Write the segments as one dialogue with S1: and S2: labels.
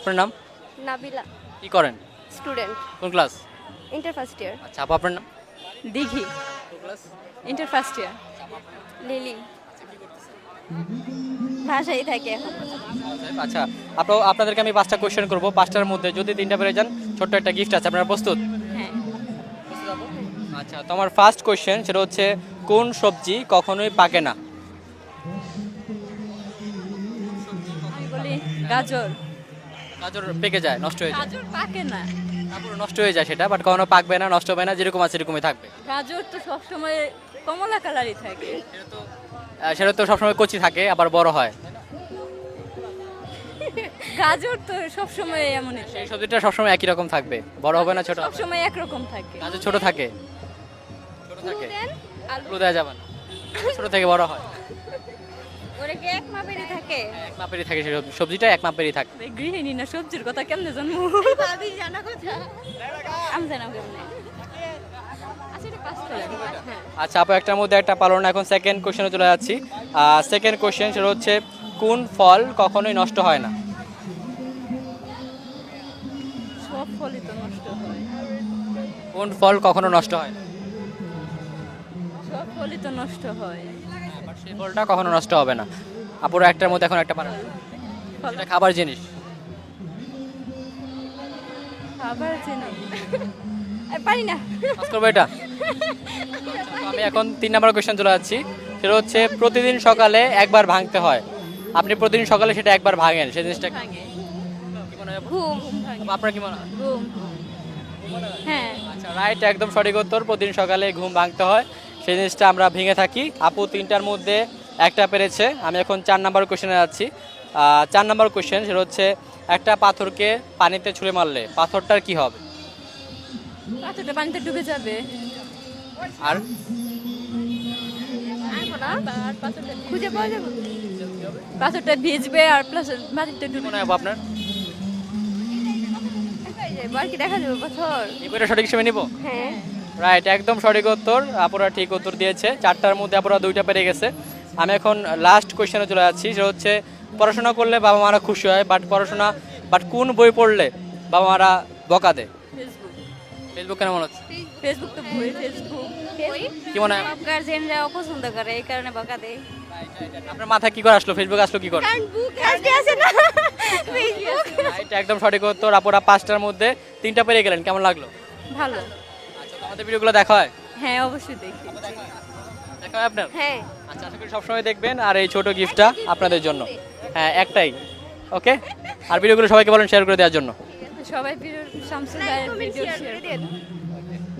S1: আপনার নাম?
S2: নাবিলা।
S1: কি করেন?
S2: স্টুডেন্ট।
S1: কোন ক্লাস?
S2: Inter first year.
S1: আচ্ছা আপু আপনার নাম?
S3: Dighi. Inter first year.
S2: Lily. ভাষাই থাকে।
S1: আচ্ছা আপনার আপনাদেরকে আমি পাঁচটা কোশ্চেন করব। পাঁচটার মধ্যে যদি তিনটা পেরে যান ছোট্ট একটা গিফট আছে আপনারা প্রস্তুত?
S3: হ্যাঁ।
S1: আচ্ছা তোমার ফার্স্ট কোশ্চেন সেটা হচ্ছে কোন সবজি কখনোই পাকে না?
S3: বলি গাজর।
S1: গাজর পেকে যায় নষ্ট হয়ে যায়।
S3: গাজর পাকে না।
S1: তারপরে নষ্ট হয়ে যায় সেটা বাট কখনো পাকবে না নষ্ট হবে না যেরকম আছে এরকমই থাকবে।
S3: গাজর তো সবসময় কমলা কালারই থাকে।
S1: আহ, সেটা তো সবসময় কচি থাকে আবার বড় হয়।
S3: গাজর তো সবসময় এমনই
S1: এই সবজিটা সবসময় একই রকম থাকবে বড় হবে না ছোট হবে
S3: সবসময় একরকম থাকে।
S1: গাজর ছোট থাকে। ছোট থাকে।
S3: আলু
S1: আলু দেওয়া যাবে না। ছোট থেকে বড় হয়।
S2: ওরা কি এক মাপেরই থাকে?
S1: এক মাপেরই থাকে সবজিটা এক মাপেরই থাকে।
S3: গৃহিণী না সবজির কথা কেমনে জানব?
S2: ভাবি জানা কথা।
S3: আমি জানাব কেমনে? আচ্ছা হ্যাঁ
S1: আচ্ছা আপু একটার মধ্যে একটা পালন এখন সেকেন্ড কোশ্চেনে চলে যাচ্ছি। সেকেন্ড কোশ্চেন সেটা হচ্ছে কোন ফল কখনোই নষ্ট হয় না?
S3: সব ফলই তো নষ্ট হয়।
S1: কোন ফল কখনো নষ্ট হয় না?
S3: সব ফলই তো নষ্ট হয়।
S1: সেই ফলটা কখনো নষ্ট হবে না। আপুরা একটার মধ্যে এখন একটা
S3: ফল
S1: এটা খাবার জিনিস।
S3: আবার চিনি এ, পারি না।
S1: করব এটা। আমি এখন তিন নম্বর কোশ্চেন চলে যাচ্ছি। সেটা হচ্ছে প্রতিদিন সকালে একবার ভাঙতে হয়। আপনি প্রতিদিন সকালে সেটা একবার ভাঙেন। সেই জিনিসটা?
S3: ঘুম
S1: আপনার কি মনে হয়?
S3: ঘুম হ্যাঁ?
S1: আচ্ছা রাইট একদম সঠিক উত্তর। প্রতিদিন সকালে ঘুম ভাঙতে হয়। সেই জিনিসটা আমরা ভেঙে থাকি। আপু তিনটার মধ্যে একটা পেরেছে। আমি এখন চার নাম্বার কোশ্চেনে যাচ্ছি চার নাম্বার কোশ্চেন সেটা হচ্ছে একটা পাথরকে পানিতে ছুঁড়ে মারলে পাথরটার কি হবে?
S3: পাথরটা পানিতে ডুবে যাবে।
S1: আর?
S3: পাথরটা
S2: খুঁজে পাওয়া যাবে?
S3: পাথরটা ভিজবে আর প্লাস মাটিতে ডুবে
S1: মনে আপনার?
S2: বার কি দেখা যাবে পাথর?
S1: এই সঠিক হিসেবে নিব?
S2: হ্যাঁ।
S1: রাইট একদম সঠিক উত্তর। আপুরা ঠিক উত্তর দিয়েছে। চারটার মধ্যে আপুরা দুইটা পেরে গেছে। আমি এখন লাস্ট কোশ্চেনে চলে যাচ্ছি। সেটা হচ্ছে পড়াশোনা করলে বাবা মারা খুশি হয় বাট পড়াশোনা বাট কোন বই পড়লে বাবা মারা বকা দেয়?
S3: ফেসবুক
S1: ফেসবুক কেন মনে হচ্ছে
S3: ফেসবুক তো বই ফেসবুক
S1: কি মনে হয়?
S2: অপছন্দ করে এই কারণে বকা দেয়।
S1: আপনার মাথায় কি করে আসলো? ফেসবুক আসলো কি করে?
S2: কারণ বুক আসতে আছে না। ফেসবুক
S1: রাইট একদম সঠিক উত্তর। আপুরা পাঁচটার মধ্যে তিনটা পেরে গেলেন। কেমন লাগল?
S3: ভালো।
S1: আমাদের ভিডিওগুলো দেখা হয়?
S3: হ্যাঁ অবশ্যই দেখি।
S1: দেখা হয়? আপনার?
S2: হ্যাঁ।
S1: আচ্ছা আশা করি সবসময় দেখবেন আর এই ছোট গিফটটা আপনাদের জন্য। হ্যাঁ একটাই। ওকে? আর ভিডিওগুলো সবাইকে বলেন শেয়ার করে দেওয়ার জন্য।
S3: সবাই ভিডিও শামসুল ভাইয়ের ভিডিও শেয়ার করে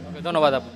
S1: ওকে ধন্যবাদ আপু।